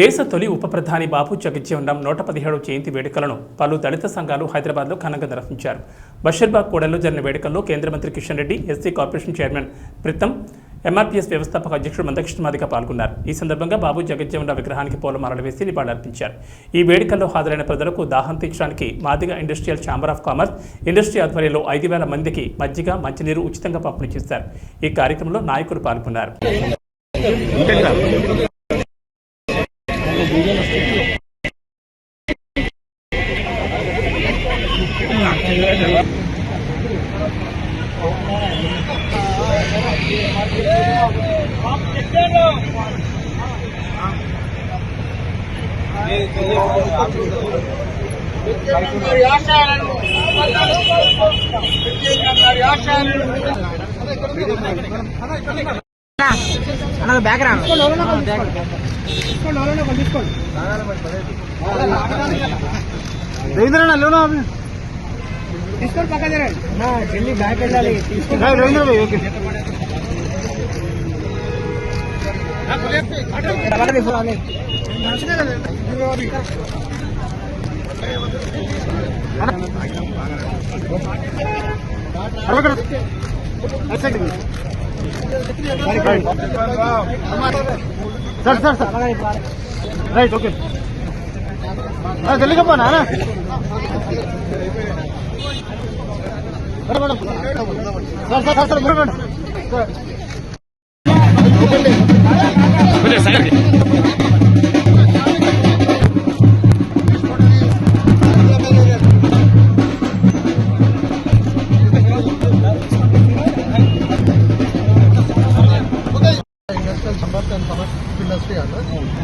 దేశ తొలి ఉప ప్రధాని బాబు జగజ్జీవన్ నూట పదిహేడు జయంతి వేడుకలను పలు దళిత సంఘాలు హైదరాబాద్లో ఘనంగా నిర్వహించారు. బషీర్బాగ్ కూడల్లో జరిగిన వేడుకల్లో కేంద్ర మంత్రి Kishan Reddy SC corporation chairman Pritam MRPS వ్యవస్థాపక అధ్యక్షుడు మందకృష్ణమాదిక పాల్గొన్నారు. ఈ సందర్భంగా బాబు జగజ్జీవనరావు విగ్రహానికి పూలమాలలు వేసి నివాళులర్పించారు. ఈ వేడుకల్లో హాజరైన ప్రజలకు దాహం తీర్చడానికి Madiga industrial chamber of commerce industry ఆధ్వర్యంలో ఐదు వేల మందికి మజ్జిగ మంచినీరు ఉచితంగా పంపిణీ చేశారు. ఈ కార్యక్రమంలో నాయకులు పాల్గొన్నారు. ఆశయాలను మరి ఆశయాలను అన్న బ్యాక్ రా రవీంద్ర తీసుకొని పక్క జరగండి ఢిల్లీ బ్యాక్ వెళ్ళాలి. Sir sir sir. Right okay. జల్దిగా పోనా? Sir sir sir sir industrial industry అన్న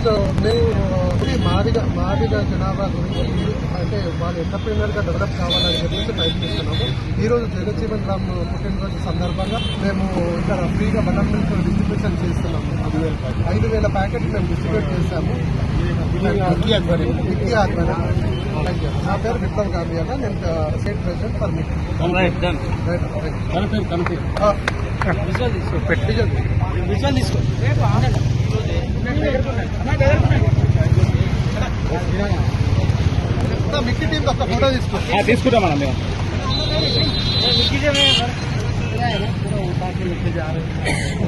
సో మేము మాదిగా మాదిగా జనాభా గురించి అంటే వాళ్ళు ఎంటర్ప్రీనర్గా డెవలప్ కావాలని చెప్పేసి ప్రయత్నిస్తున్నాము. ఈ రోజు జగజ్జీవన్ రామ్ పుట్టినరోజు సందర్భంగా మేము ఇక్కడ ఫ్రీగా బటర్ మిల్క్ డిస్ట్రిబ్యూషన్ చేస్తున్నాము. ఐదు వేల ప్యాకెట్లు మేము డిస్ట్రిబ్యూట్ you. నా పేరు విప్లవ్ గాంధీ నేను state president for right done visual తీసుకో. ఫోటో తీసుకో తీసుకుంటాం మనం మేము జగన్